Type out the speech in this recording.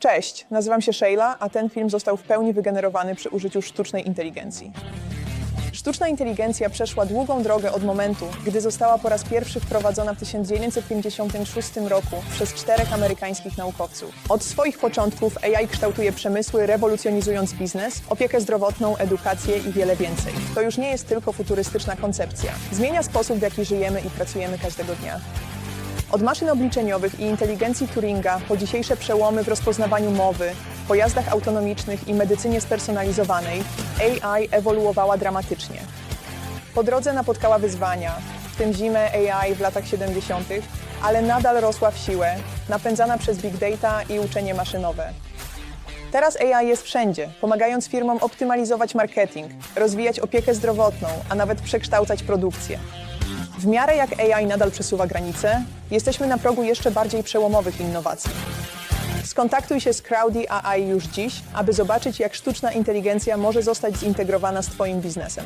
Cześć, nazywam się Sheila, a ten film został w pełni wygenerowany przy użyciu sztucznej inteligencji. Sztuczna inteligencja przeszła długą drogę od momentu, gdy została po raz pierwszy wprowadzona w 1956 roku przez czterech amerykańskich naukowców. Od swoich początków AI kształtuje przemysły, rewolucjonizując biznes, opiekę zdrowotną, edukację i wiele więcej. To już nie jest tylko futurystyczna koncepcja. Zmienia sposób, w jaki żyjemy i pracujemy każdego dnia. Od maszyn obliczeniowych i inteligencji Turinga po dzisiejsze przełomy w rozpoznawaniu mowy, pojazdach autonomicznych i medycynie spersonalizowanej, AI ewoluowała dramatycznie. Po drodze napotkała wyzwania, w tym zimę AI w latach 70., ale nadal rosła w siłę, napędzana przez big data i uczenie maszynowe. Teraz AI jest wszędzie, pomagając firmom optymalizować marketing, rozwijać opiekę zdrowotną, a nawet przekształcać produkcję. W miarę jak AI nadal przesuwa granice, jesteśmy na progu jeszcze bardziej przełomowych innowacji. Skontaktuj się z Crowdy AI już dziś, aby zobaczyć, jak sztuczna inteligencja może zostać zintegrowana z Twoim biznesem.